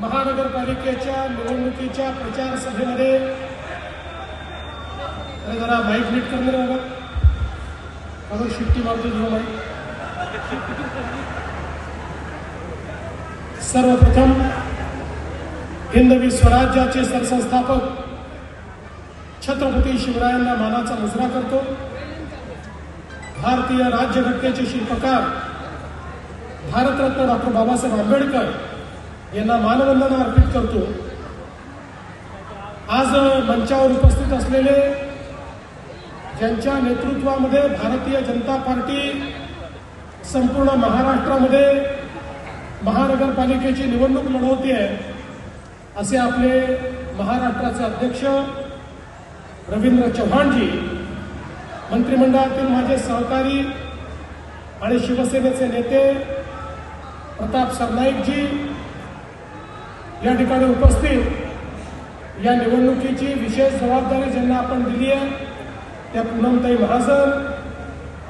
महानगरपालिकेच्या निवडणुकीच्या प्रचार सभेमध्ये जरा माईक नीट करणार बघा म्हणून शिट्टी मारतो तुला माईक सर्वप्रथम हिंदवी स्वराज्याचे सरसंस्थापक छत्रपती शिवरायांना मानाचा मुजरा करतो. भारतीय राज्यघटनेचे शिल्पकार भारतरत्न डॉक्टर बाबासाहेब आंबेडकर यांना मानवंदना अर्पित करतो. आज मंचावर उपस्थित असलेले ज्यांच्या नेतृत्वामध्ये भारतीय जनता पार्टी संपूर्ण महाराष्ट्रामध्ये महानगरपालिकेची निवडणूक लढवते आहे असे आपले महाराष्ट्राचे अध्यक्ष रवींद्र चव्हाणजी मंत्रिमंडळातील माझे सहकारी आणि शिवसेनेचे नेते प्रताप सरनाईकजी या ठिकाणी उपस्थित या निवडणुकीची विशेष जबाबदारी ज्यांना आपण दिली आहे त्या पूनमताई महाजन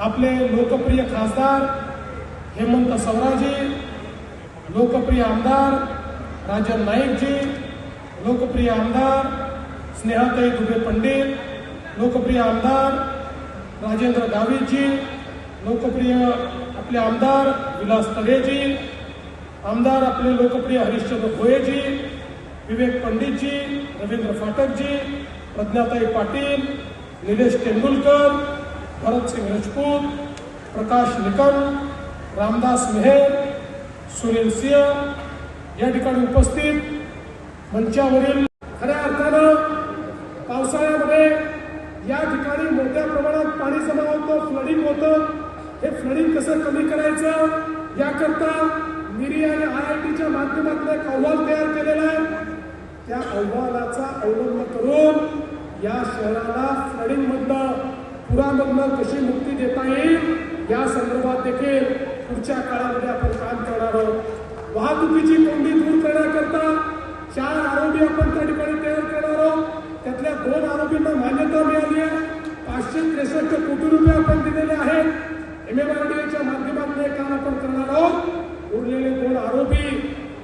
आपले लोकप्रिय खासदार हेमंत सवराजी लोकप्रिय आमदार राजन नाईकजी लोकप्रिय आमदार स्नेहाताई दुबे पंडित लोकप्रिय आमदार राजेंद्र गावितजी लोकप्रिय आपले आमदार विलास तळेजी आमदार आपले लोकप्रिय हरिश्चंद्र भोयेजी विवेक पंडितजी रवींद्र फाटकजी प्रज्ञाताई पाटील निलेश तेंडुलकर भरतसिंग राजपूत प्रकाश निकम रामदास मेहर सुनील सिंह या ठिकाणी उपस्थित मंचावरील खऱ्या अर्थानं पावसाळ्यामध्ये या ठिकाणी मोठ्या प्रमाणात पाणी जमा होतं फ्लडिंग होतं. हे फ्लडिंग कसं कमी करायचं याकरता मिरी आणि आय आय टीच्या माध्यमातून एक अहवाल तयार केलेला आहे. त्या अहवालाचा अवलंब करून या शहराला फ्लडिंग मधनं पुरामधनं कशी मुक्ती देता येईल या संदर्भात देखील पुढच्या काळामध्ये आपण काम करणार आहोत. वाहतुकीची कोंडी दूर करण्याकरता चार आरोपी आपण त्या ठिकाणी तयार करणार आहोत. त्यातल्या दोन आरोपींना मान्यता मिळाली आहे. पाचशे त्रेसष्ट कोटी रुपये आपण दिलेले आहेत. एम एम आर डी एच्या माध्यमातून हे काम आपण करणार आहोत. उरलेले दोन आरोपी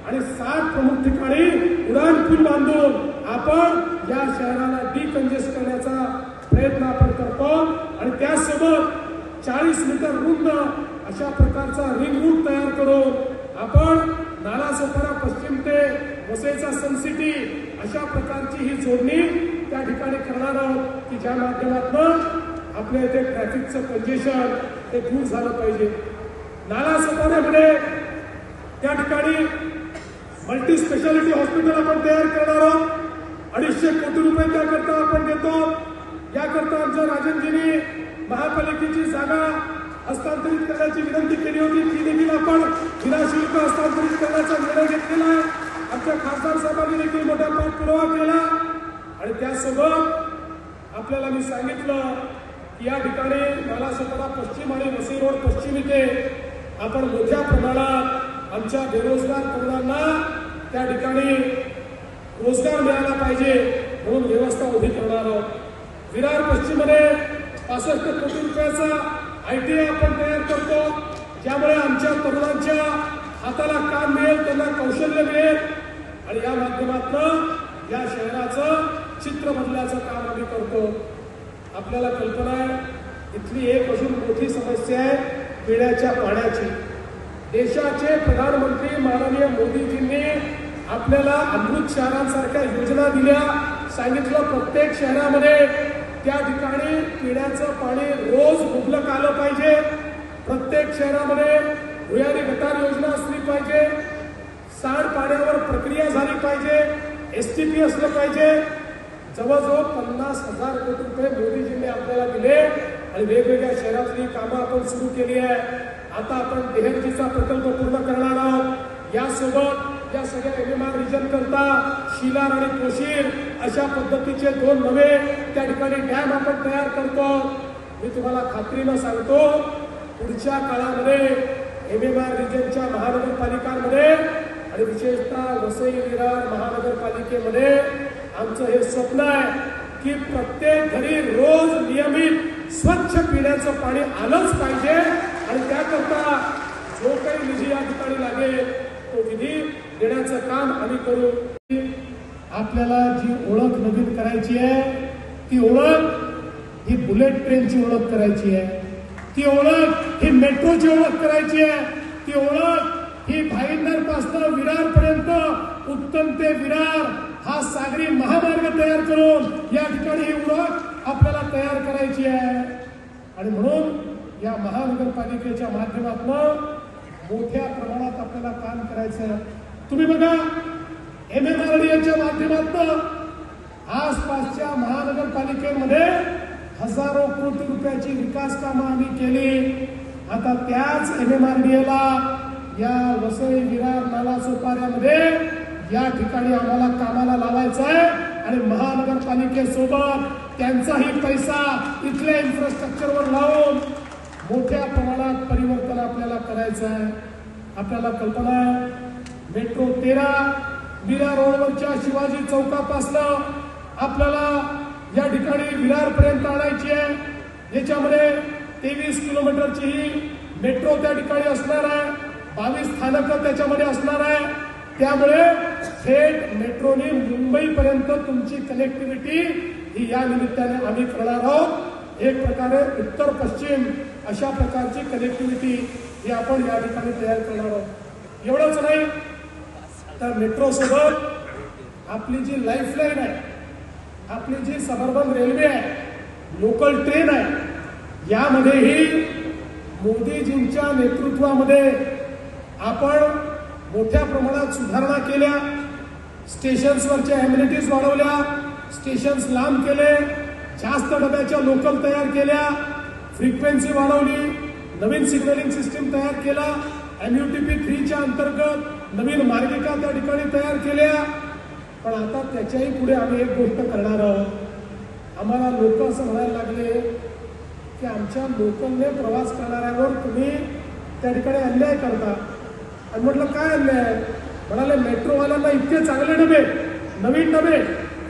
आणि सात प्रमुख ठिकाणी उडान पूल बांधून आपण या शहराला डिकंजेस्ट करण्याचा प्रयत्न आपण करतो. आणि त्यासोबत चाळीस मीटर रुंद अशा प्रकारचा रिंग रूट तयार करून आपण नालासोपारा पश्चिम ते वसईचा सन सिटी अशा प्रकारची ही जोडणी त्या ठिकाणी करणार आहोत की ज्या माध्यमातून आपल्या इथे ट्रॅफिकचं कंजेशन ते दूर झालं पाहिजे. नालासोपाऱ्यामध्ये त्या ठिकाणी मल्टी स्पेशालिटी हॉस्पिटल आपण तयार करणार आहोत. अडीचशे कोटी रुपये त्याकरता आपण देतो. याकरता आमच्या राजनजींनी महापालिकेची जागा हस्तांतरित करण्याची विनंती केली होती. ती देखील आपण विनाशुल्क हस्तांतरित करण्याचा निर्णय घेतलेला आहे. आमच्या खासदार साहेबांनी देखील मोठा पाठपुरावा केला. आणि त्यासोबत आपल्याला मी सांगितलं की या ठिकाणी नालासोपारा पश्चिम आणि वसई रोड पश्चिम इथे आपण मोठ्या प्रमाणात आमच्या बेरोजगार तरुणांना त्या ठिकाणी रोजगार मिळाला पाहिजे म्हणून व्यवस्था उभी करणार आहोत. विरार पश्चिममध्ये पासष्ट कोटी रुपयाचा आय टी आय आपण तयार करतो. ज्यामुळे आमच्या तरुणांच्या हाताला काम मिळेल त्यांना कौशल्य मिळेल. आणि या माध्यमातून या शहराचं चित्र बदलाचं काम आम्ही करतो. आपल्याला कल्पना आहे इथली एक अजून मोठी समस्या आहे पिण्याच्या पाण्याची. देशाचे प्रधानमंत्री माननीय मोदीजींनी आपल्याला अमृत शहरांसारख्या योजना दिल्या. सांगितलं प्रत्येक शहरामध्ये त्या ठिकाणी पिण्याचं पाणी रोज मुबलक आलं पाहिजे. प्रत्येक शहरामध्ये भुयारी गटार योजना असली पाहिजे. सांडपाण्यावर प्रक्रिया झाली पाहिजे. एस टी पी असलं पाहिजे. जवळजवळ पन्नास हजार कोटी रुपये मोदीजींनी आपल्याला दिले आणि वेगवेगळ्या शहरातली कामं आपण सुरू केली आहे. आता आपण देहरजीचा प्रकल्प पूर्ण करणार आहोत. यासोबत या सगळ्या एम एम आर रिजन करता शिलार आणि कोशीर अशा पद्धतीचे दोन नवे त्या ठिकाणी डॅम आपण तयार करतो. मी तुम्हाला खात्रीनं सांगतो पुढच्या काळामध्ये एम एम आर रिजनच्या महानगरपालिकांमध्ये आणि विशेषतः वसई विरार महानगरपालिकेमध्ये आमचं हे स्वप्न आहे की प्रत्येक घरी रोज नियमित स्वच्छ पिण्याचं पाणी आलंच पाहिजे. आणि त्याकरता जो काही निधी या ठिकाणी लागेल तो निधी देण्याचं काम आम्ही करू. आपल्याला जी ओळख नवीन करायची आहे ती ओळख ही बुलेट ट्रेनची ओळख करायची आहे. ती ओळख ही मेट्रोची ओळख करायची आहे. ती ओळख ही भाईंदरपासून विरार पर्यंत उत्तम ते विरार हा सागरी महामार्ग तयार करून या ठिकाणी ही ओळख आपल्याला तयार करायची आहे. आणि म्हणून या महानगरपालिकेच्या माध्यमातून मोठ्या प्रमाणात आपल्याला काम करायचं तुम्ही बघा एम एम आर डी एच्या माध्यमातून आसपासच्या महानगरपालिकेमध्ये हजारो कोटी रुपयाची विकास कामं आम्ही केली. आता त्याच एम एम आर डी एला या वसई विरार नाला सोपाऱ्यामध्ये या ठिकाणी आम्हाला कामाला लावायचं आहे. आणि महानगरपालिकेसोबत त्यांचाही पैसा इथल्या इन्फ्रास्ट्रक्चरवर लावून मोठ्या प्रमाणात परिवर्तन आपल्याला करायचं आहे. आपल्याला कल्पना आहे मेट्रो तेरा विरार रोडवरच्या शिवाजी चौकापासनं आपल्याला या ठिकाणी विरारपर्यंत आणायची आहे. याच्यामध्ये तेवीस किलोमीटरची ही मेट्रो त्या ठिकाणी असणार आहे. बावीस स्थानकं त्याच्यामध्ये असणार आहे. त्यामुळे थेट मेट्रोने मुंबईपर्यंत तुमची कनेक्टिव्हिटी ही या निमित्ताने आम्ही करणार आहोत. एक प्रकारे उत्तर पश्चिम अशा प्रकारची कनेक्टिव्हिटी ही आपण या ठिकाणी तयार करणार आहोत. एवढंच नाही तर मेट्रो सोबत आपली जी लाईफलाईन आहे आपली जी सबर्बन रेल्वे आहे लोकल ट्रेन आहे यामध्येही मोदीजींच्या नेतृत्वामध्ये आपण मोठ्या प्रमाणात सुधारणा केल्या स्टेशन्सवरच्या अम्युनिटीज वाढवल्या स्टेशन्स लांब केले जास्त डब्याच्या लोकल तयार केल्या फ्रिक्वेन्सी वाढवली नवीन सिग्नलिंग सिस्टीम तयार केला एमयूटीपी थ्रीच्या अंतर्गत नवीन मार्गिका त्या ठिकाणी तयार केल्या. पण आता त्याच्याही पुढे आम्ही एक गोष्ट करणार आहोत. आम्हाला लोक असं म्हणायला लागले की आमच्या लोकलने प्रवास करणाऱ्यावर तुम्ही त्या ठिकाणी अन्याय करता. आणि म्हटलं काय अन्याय? म्हणाले मेट्रोवाल्यांना इतके चांगले डबे नवीन डबे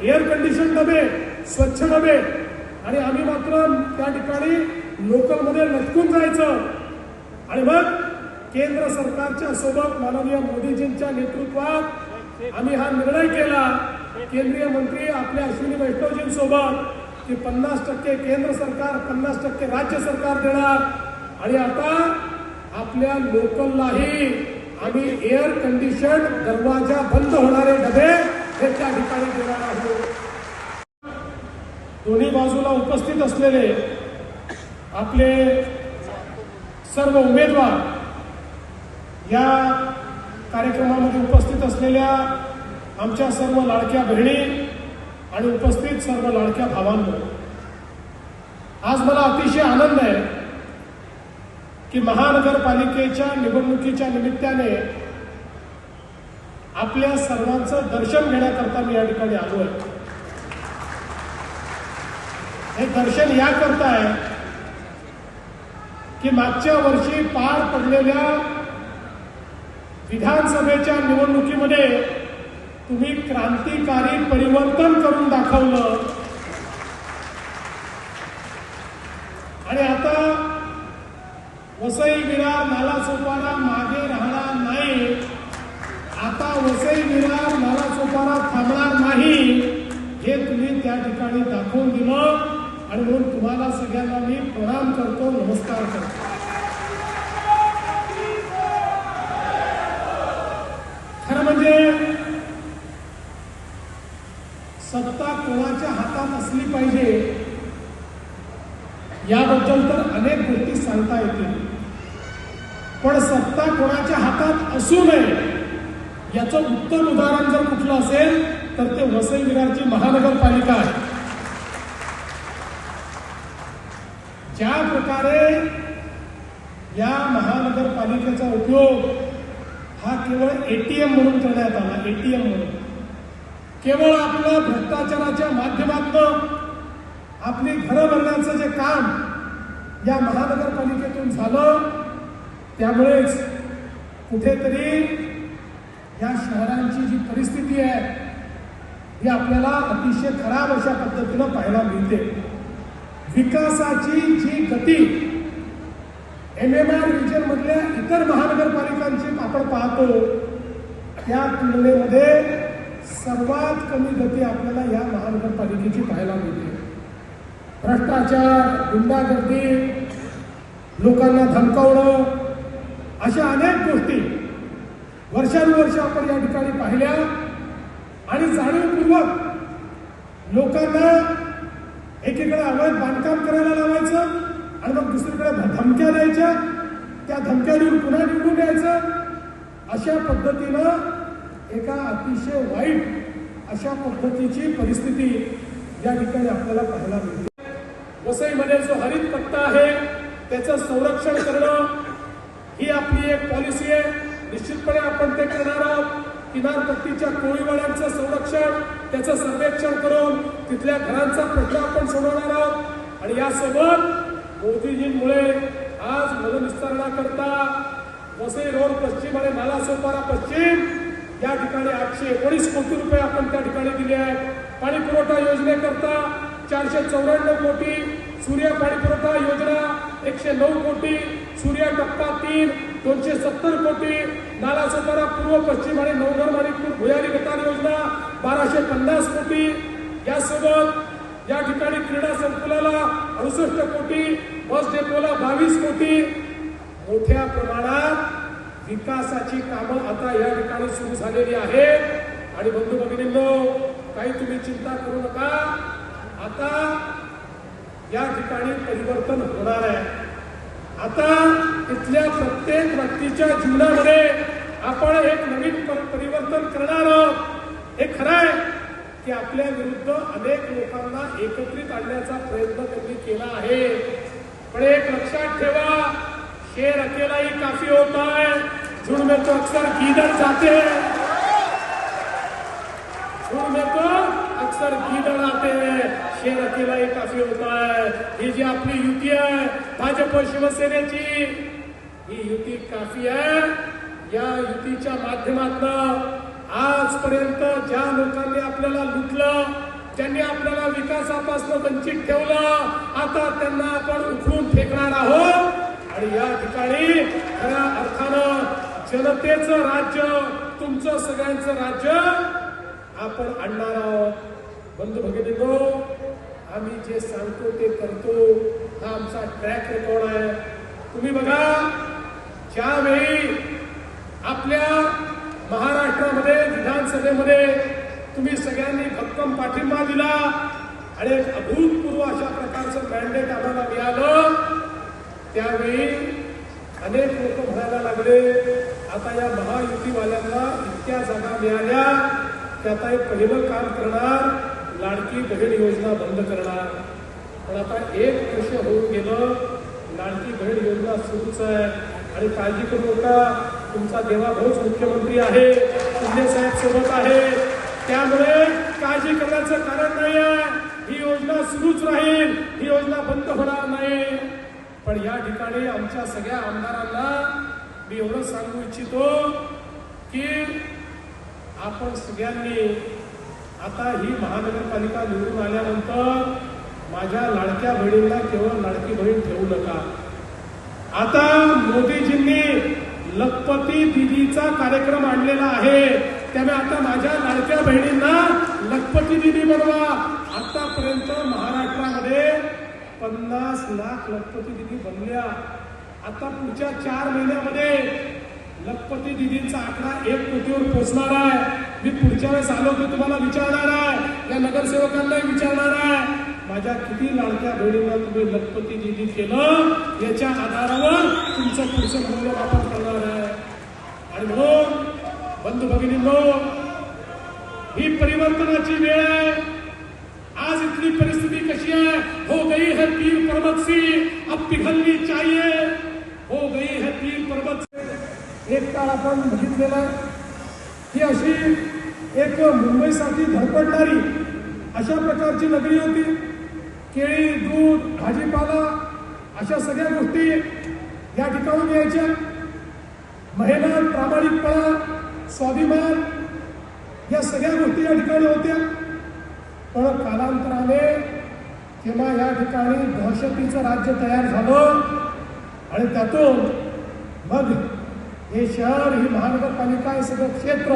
एअर कंडिशन डबे स्वच्छ डबे. आणि आम्ही मात्र त्या ठिकाणी लोकलमध्ये लटकून जायचं. आणि मग केंद्र सरकारच्या सोबत माननीय मोदीजींच्या नेतृत्वात आम्ही हा निर्णय केला. केंद्रीय मंत्री आपल्या अश्विनी वैष्णवजींसोबत की पन्नास टक्के केंद्र सरकार पन्नास टक्के राज्य सरकार देणार. आणि आता आपल्या लोकललाही आम्ही एअर कंडिशन दरवाजा बंद होणारे डबे हे त्या ठिकाणी देणार आहोत. दोन्ही बाजूला उपस्थित असलेले आपले सर्व उमेदवार या कार्यक्रमामध्ये उपस्थित असलेल्या आमच्या सर्व लाडक्या बहिणी आणि उपस्थित सर्व लाडक्या भावांनो आज मला अतिशय आनंद आहे की महानगरपालिकेच्या निवडणुकीच्या निमित्ताने आपल्या सर्वांचं दर्शन घेण्याकरता मी या ठिकाणी आलो आहे. हे दर्शन याकरता आहे की मागच्या वर्षी पार पडलेल्या विधानसभेच्या निवडणुकीमध्ये तुम्ही क्रांतिकारी परिवर्तन करून दाखवलं. आणि आता वसई विरार नालासोपारा मागे राहणार नाही. आता वसई विरार नालासोपारा थांबणार नाही हे तुम्ही त्या ठिकाणी दाखवून दिलं. आणि म्हणून तुम्हाला सगळ्यांना मी प्रणाम करतो नमस्कार करतो. खरं म्हणजे सत्ता कोणाच्या हातात असली पाहिजे याबद्दल तर अनेक गोष्टी सांगता येतील. पण सत्ता कोणाच्या हातात असू नये याचं उत्तम उदाहरण जर कुठलं असेल तर ते वसई विरारची महानगरपालिका आहे. ज्या प्रकारे या महानगरपालिकेचा उपयोग हा केवळ एटीएम म्हणून करण्यात आला एटीएम म्हणून. केवळ आपलं भ्रष्टाचाराच्या माध्यमातून आपली घरं भरण्याचं जे काम या महानगरपालिकेतून झालं त्यामुळेच कुठेतरी या शहरांची जी परिस्थिती आहे ही आपल्याला अतिशय खराब अशा पद्धतीनं पाहायला मिळते. विकासाची जी गती एम एम आर रिजन मधल्या इतर महानगरपालिकांची आपण पाहतो त्या तुलनेमध्ये सर्वात कमी गती आपल्याला या महानगरपालिकेची पाहायला मिळते. भ्रष्टाचार गुंडागर्दी लोकांना धमकावणं अशा अनेक गोष्टी वर्षानुवर्ष आपण या ठिकाणी पाहिल्या. आणि जाणीवपूर्वक लोकांना एकीकडे अवैध बांधकाम करायला लावायचं आणि मग दुसरीकडे धमक्या द्यायच्या. त्या धमक्या देऊन पुन्हा निवडून यायचं अशा पद्धतीनं एका अतिशय वाईट अशा पद्धतीची परिस्थिती या ठिकाणी आपल्याला पाहायला मिळते. वसईमध्ये जो हरित पट्टा आहे त्याचं संरक्षण करणं ही आपली एक पॉलिसी आहे. निश्चितपणे आपण ते करणार आहोत. किनारपट्टीच्या कोळीवाड्यांचं संरक्षण त्याचं सर्वेक्षण करून तिथल्या घरांचा प्रश्न आपण सोडवणार आहोत. आणि यासोबत मोदीजींमुळे आज मलनिस्तारणाकरता वसई रोड पश्चिम आणि नालासोपारा पश्चिम या ठिकाणी आठशे एकोणीस कोटी रुपये आपण त्या ठिकाणी दिले आहेत. पाणी पुरवठा योजनेकरता चारशे चौऱ्याण्णव कोटी सूर्य पाणी पुरवठा योजना एकशे नऊ कोटी सूर्य टप्पा तीन दोनशे सत्तर कोटी नालासोपारा पूर्व पश्चिम आणि नवघर मणिपूर भुयारी गटार योजना बाराशे पन्नास कोटी. यासोबत या ठिकाणी क्रीडा संकुलाला अडुसष्ट कोटी बस डेपोला बावीस कोटी. मोठ्या प्रमाणात विकासाची कामं आता या ठिकाणी सुरू झालेली आहेत. आणि बंधू भगिनींनो काही तुम्ही चिंता करू नका. आता या ठिकाणी परिवर्तन होणार आहे. आता इथल्या प्रत्येक व्यक्तीच्या जीवनामध्ये आपण एक नवीन परिवर्तन करणार आहोत. हे खरं आहे की आपल्या विरुद्ध अनेक लोकांना एकत्रित आणण्याचा प्रयत्न त्यांनी केला आहे. पण एक लक्षात ठेवा शेर अकेला ही काफी होता है झुंड में तो अक्सर गीदड़ जाते. हैं झुंड में तो अक्सर गीदड़ आते हैं शेर अकेला ही काफी होता है ही जी आपली युती आहे भाजप शिवसेनेची ही युती काफी आहे. या युतीच्या माध्यमातून आजपर्यंत ज्या लोकांनी आपल्याला लुटलं ज्यांनी आपल्याला विकासापासून वंचित ठेवलं आता त्यांना आपण उखडून फेकणार आहोत. आणि या ठिकाणी खऱ्या अर्थानं जनतेचं राज्य तुमचं सगळ्यांचं राज्य आपण आणणार आहोत. बंधू भगिनींनो आम्ही जे सांगतो ते करतो. हा आमचा ट्रॅक रेकॉर्ड आहे. तुम्ही बघा त्यावेळी आपल्या महाराष्ट्रामध्ये विधानसभेमध्ये तुम्ही सगळ्यांनी भक्कम पाठिंबा दिला आणि एक अभूतपूर्व अशा प्रकारचं मॅन्डेट आम्हाला मिळालं त्यावेळी अनेक लोक म्हणायला लागले आता या महायुतीवाल्यांना इतक्या जागा मिळाल्या की आता एक पहिलं काम करणार लाडकी बहीण योजना बंद करणार. पण आता एक वर्ष होऊन गेलं लाडकी बहीण योजना सुरूच आहे. आणि काळजी करू नका. तुमचा देवाभाऊच मुख्यमंत्री आहे. शिंदे साहेब सोबत आहे. त्यामुळे काळजी करण्याचं कारण नाही आहे ही योजना सुरूच राहील. ही योजना बंद होणार नाही. पण या ठिकाणी आमच्या सगळ्या आमदारांना मी एवढं सांगू इच्छितो की आपण सगळ्यांनी आता ही महानगरपालिका निवडून आल्यानंतर माझ्या लाडक्या बहिणीला केवळ लाडकी बहीण ठेवू नका. आता मोदीजींनी लखपती दिदीचा कार्यक्रम आणलेला आहे. त्यामुळे आता माझ्या लाडक्या बहिणींना लखपती दिदी बनवा. आतापर्यंत महाराष्ट्रामध्ये पन्नास लाख लखपती दिदी बनल्या. आता पुढच्या चार महिन्यामध्ये लखपती दिदींचा आकडा एक कोटीवर पोहोचणार आहे. मी पुढच्या वेळेस आलो की तुम्हाला विचारणार आहे. या नगरसेवकांनाही विचारणार आहे. माझ्या किती लाडक्या बहिणीला तुम्ही लखपती दिली केलं याच्या आधारावर तुमचं पुढचं मूल्यमापन करणार आहे. आणि म्हणून बंधू भगिनींनो ही परिवर्तनाची वेळ आहे. आज इतनी परिस्थिती कशी आहे? हो गई है पीर पर्वत सी अब पिघलनी चाहिए। हो गई है पीर पर्वत से। एक काळ आपण बघितलेला ही अशी एक मुंबईसाठी धडपडणारी अशा प्रकारची नगरी होती. केळी दूध भाजीपाला अशा सगळ्या गोष्टी या ठिकाणून यायच्या. महिला प्रामाणिकपणा स्वाभिमान या सगळ्या गोष्टी या ठिकाणी होत्या. पण कालांतराने तेव्हा या ठिकाणी दहशतीचं राज्य तयार झालं. आणि त्यातून मग हे शहर ही महानगरपालिका हे सगळं क्षेत्र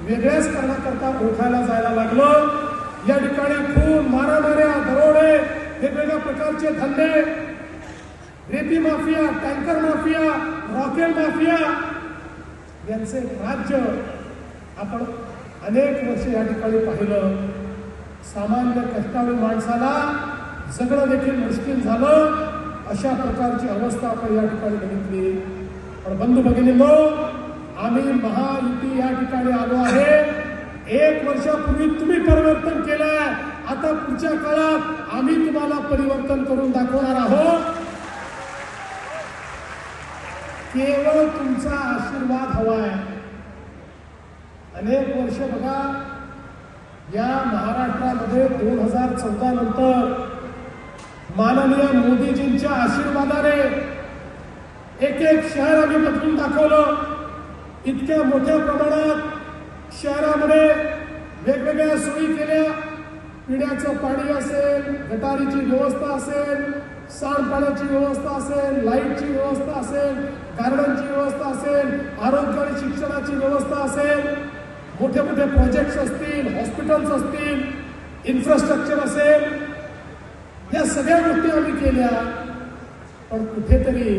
वेगळ्याच करण्याकरता ओळखायला जायला लागलं. या ठिकाणी खून मारामाऱ्या दरोडे वेगवेगळ्या प्रकारचे धंदे रेती माफिया टँकर माफिया रॉकेल माफिया यांचे राज्य आपण अनेक वर्ष या ठिकाणी पाहिलं. सामान्य कष्टाळू माणसाला सगळं देखील मुश्किल झालं. अशा प्रकारची अवस्था आपण या ठिकाणी बघितली. पण बंधू भगिनींनो आम्ही महायुती या ठिकाणी आलो आहे. एक वर्षापूर्वी तुम्ही परिवर्तन केलंय. आता पुढच्या काळात आम्ही तुम्हाला परिवर्तन करून दाखवणार आहोत. केवळ तुमचा आशीर्वाद हवाय. अनेक वर्ष बघा या महाराष्ट्रामध्ये दोन हजार चौदा नंतर माननीय मोदीजींच्या आशीर्वादाने एक एक शहर आम्ही बदलून दाखवलं. इतक्या मोठ्या प्रमाणात शहरामध्ये वेगवेगळ्या सोयी केल्या. पिण्याचं पाणी असेल गटारीची व्यवस्था असेल सांडपाण्याची व्यवस्था असेल लाईटची व्यवस्था असेल गार्डनची व्यवस्था असेल आरोग्य आणि शिक्षणाची व्यवस्था असेल. मोठे मोठे प्रोजेक्ट्स असतील हॉस्पिटल्स असतील इन्फ्रास्ट्रक्चर असेल. या सगळ्या गोष्टी आम्ही केल्या. पण कुठेतरी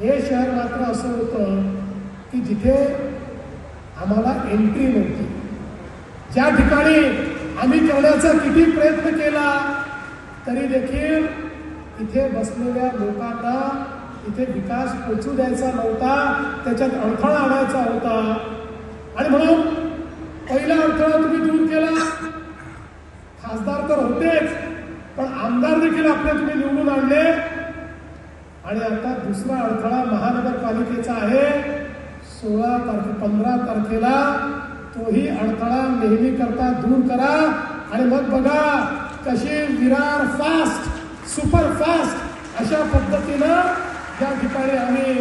हे शहर मात्र असं होतं की जिथे आम्हाला एंट्री नव्हती ज्या ठिकाणी आम्ही करण्याचा किती प्रयत्न केला तरी देखील इथे बसलेल्या लोकांना इथे विकास पोचू द्यायचा नव्हता त्याच्यात अडथळा आणायचा होता. आणि म्हणून पहिला अडथळा तुम्ही दूर केला. खासदार तर होतेच पण आमदार देखील आपले तुम्ही निवडून आणले. आणि आता दुसरा अडथळा महानगरपालिकेचा आहे. सोळा तारखे पंधरा तारखेला तोही अडथळा नेहमी करता दूर करा. आणि मग बघा कशी विरार फास्ट सुपर फास्ट अशा पद्धतीनं या ठिकाणी आम्ही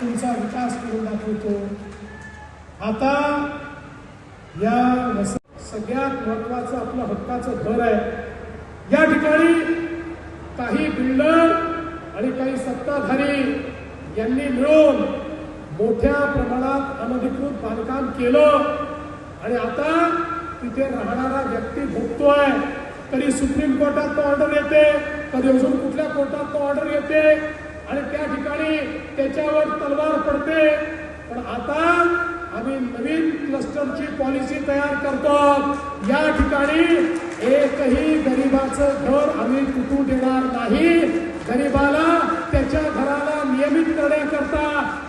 तुमचा विकास करून दाखवतो. आता या सगळ्यात महत्वाचं आपलं हक्काचं घर आहे. या ठिकाणी काही बिल्डर आणि काही सत्ताधारी यांनी मिळून मोठ्या प्रमाणात अनधिकृत बांधकाम केलं आणि आता तिथे राहणारा व्यक्ती भोगतोय. कधी सुप्रीम कोर्टात ऑर्डर येते कधी अजून कुठल्या कोर्टात ऑर्डर येते आणि त्या ठिकाणी त्याच्यावर तलवार पडते. पण आता आम्ही नवीन क्लस्टरची पॉलिसी तयार करतो. या ठिकाणी एकही गरिबाचं घर आम्ही तुटू देणार नाही. गरिबाला त्याच्या घराला नियमित करण्याकरता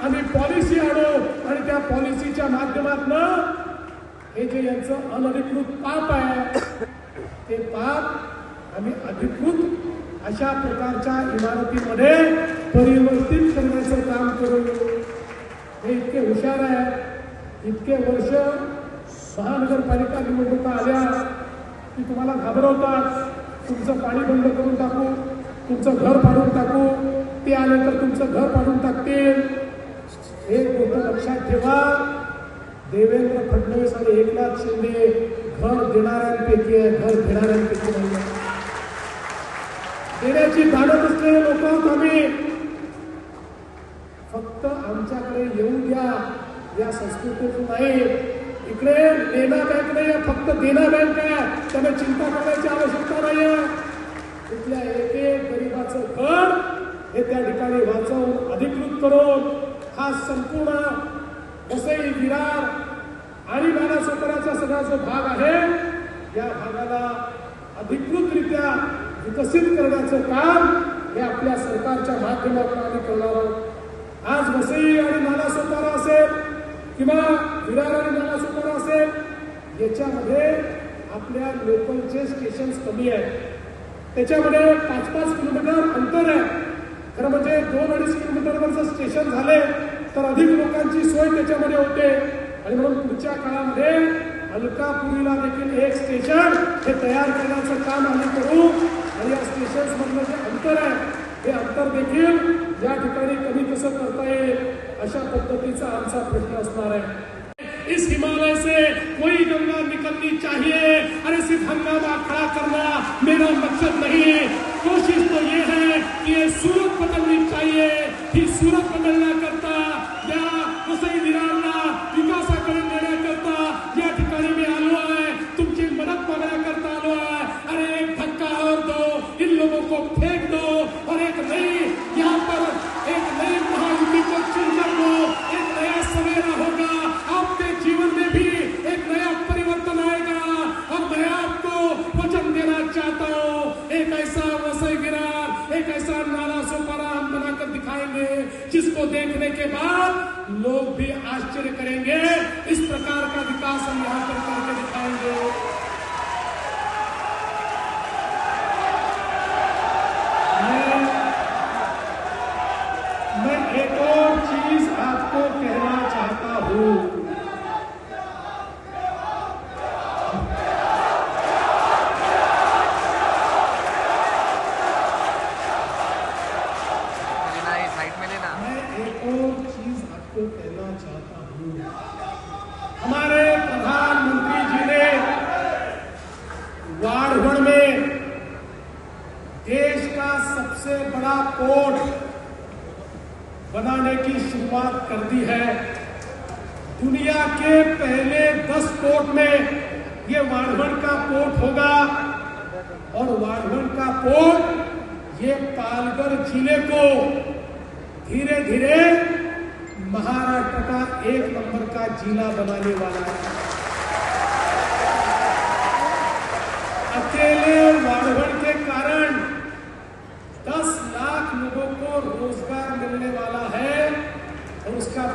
आम्ही पॉलिसी आणू आणि त्या पॉलिसीच्या माध्यमातून हे जे यांचं अनधिकृत पाप आहे ते पाप आम्ही अधिकृत अशा प्रकारच्या इमारतीमध्ये परिवर्तित करण्याचं काम करू. हे इतके हुशार आहे इतके वर्ष महानगरपालिका निवडणुका आल्या की तुम्हाला घाबरवतात. तुमचं पाणी बंद करून टाकू तुमचं घर पाडून टाकू ते आले तर तुमचं घर पाडून टाकतील. एक गोष्ट लक्षात ठेवा. देवेंद्र फडणवीस आणि एकनाथ शिंदे घर देणाऱ्यांपैकी आहे घर घेणाऱ्यांपैकी नाही आहे. देण्याची धाडत असलेले लोक आहोत आम्ही. फक्त आमच्याकडे येऊ द्या. या संस्कृतीतून नाही. इकडे देना बँक नाही फक्त देना बँक आहे. त्यामुळे चिंता करण्याची आवश्यकता नाही आहे. इथल्या एक एक गरीबाचं घर हे त्या ठिकाणी वाचवून अधिकृत करून हा संपूर्ण वसई विरार आणि बालासोपराचा सगळा जो भाग आहे या भागाला अधिकृतरित्या विकसित करण्याचं काम हे आपल्या सरकारच्या माध्यमातून आम्ही करणार आहोत. आज वसई आणि नालासोपारा असेल किंवा विरार आणि नालासोपारा असेल याच्यामध्ये आपल्या लोकलचे स्टेशन्स कमी आहेत. त्याच्यामध्ये पाच पाच किलोमीटर अंतर आहे. खरं म्हणजे दोन अडीच किलोमीटरवरचं स्टेशन झाले तर अधिक लोकांची सोय त्याच्यामध्ये होते. आणि म्हणून पुढच्या काळामध्ये अलकापुरीला देखील एक स्टेशन हे तयार करण्याचं काम आम्ही करू. आणि या स्टेशन मधलं जे अंतर आहे हे अंतर देखील या ठिकाणी कमी कसं करता येईल अशा पद्धतीचा आमचा प्रश्न असणार आहे. इस हिमालय से कोई गंगा निकलनी चाहिए अरे सिर्फ हंगामा खड़ा करना मेरा मकसद नहीं कोशिश तो ये है कि ये सूरत बदलनी चाहिए कि सूरत बदलना करता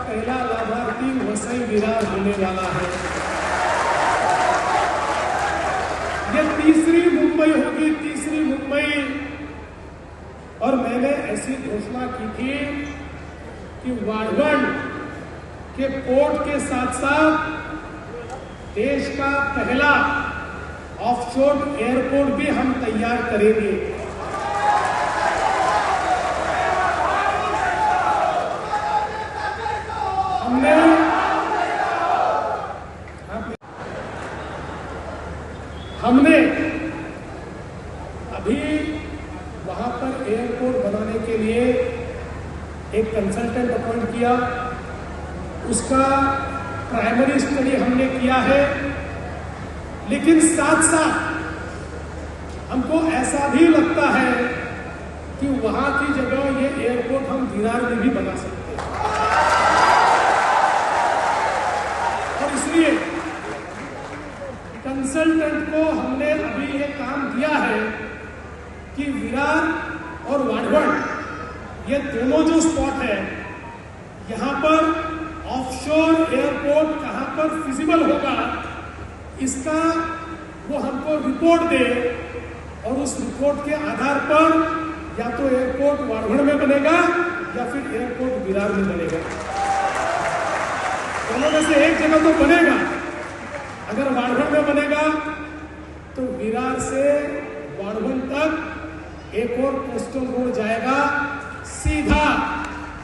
पहला लाभार्थी वसई विरार होने वाला है। ये तीसरी मुंबई होगी, तीसरी मुंबई। और मैंने ऐसी घोषणा की थी कि वाड़वण के पोर्ट के साथ साथ देश का पहला ऑफशोर एयरपोर्ट भी हम तैयार करेंगे हमने हमने अभी वहाँ पर एयरपोर्ट बनाने के लिए एक कंसल्टेंट अपॉइंट किया। उसका प्राइमरी स्टडी हमने किया है। लेकिन साथ साथ हमको ऐसा भी लगता है कि वहाँ की जगह ये एयरपोर्ट हम विरार में भी बना सकते हैं और इसलिए कंसल्टेंट को हमने अभी ये काम दिया है कि विरार और वाडवण ये दोनों जो स्पॉट है, यहाँ पर ऑफशोर एयरपोर्ट कहाँ पर फिजिबल होगा, इसका वो हमको रिपोर्ट दे और उस रिपोर्ट के आधार पर या तो एयरपोर्ट वाड़वण में बनेगा या फिर एयरपोर्ट विरार में बनेगा। दोनों में से एक जगह तो बनेगा। अगर वाड़वण में बनेगा तो विरार से वाड़वण तक एक और कोस्टल रोड जाएगा। सीधा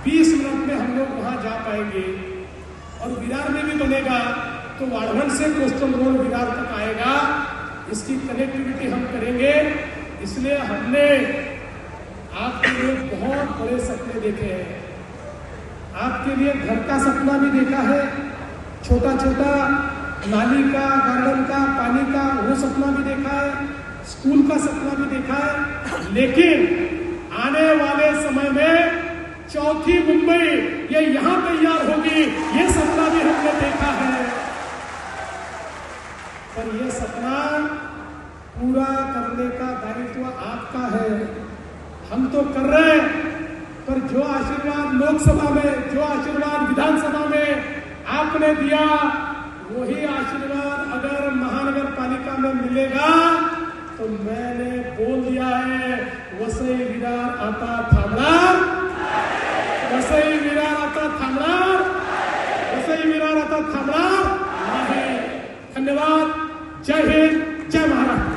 20 मिनट में हम लोग वहाँ जा पाएँगे। और विरार में भी बनेगा तो वाड़वण से कोस्टल रोड विरार तक आएगा। इसकी कनेक्टिविटी हम करेंगे। इसलिए हमने आपके लिए बहुत बड़े सपने देखे हैं। आपके लिए घर का सपना भी देखा है। छोटा छोटा नाली का, गार्डन का, पानी का वो सपना भी देखा है, स्कूल का सपना भी देखा है, लेकिन आने वाले समय में चौथी मुंबई ये यहाँ तैयार होगी, ये सपना भी हमने देखा है। पर ये सपना पूरा करने का दायित्व आपका है। हम तो कर रहे हैं, पर जो आशीर्वाद लोकसभा में, जो आशीर्वाद विधानसभा में आपने दिया वही आशीर्वाद अगर महानगर पालिका में मिलेगा तो मैंने बोल दिया है वसई विरार आता थांबणार वसई विरार आता थांबणार वसई विरार आता थांबणार धन्यवाद। जय हिंद जय महाराष्ट्र।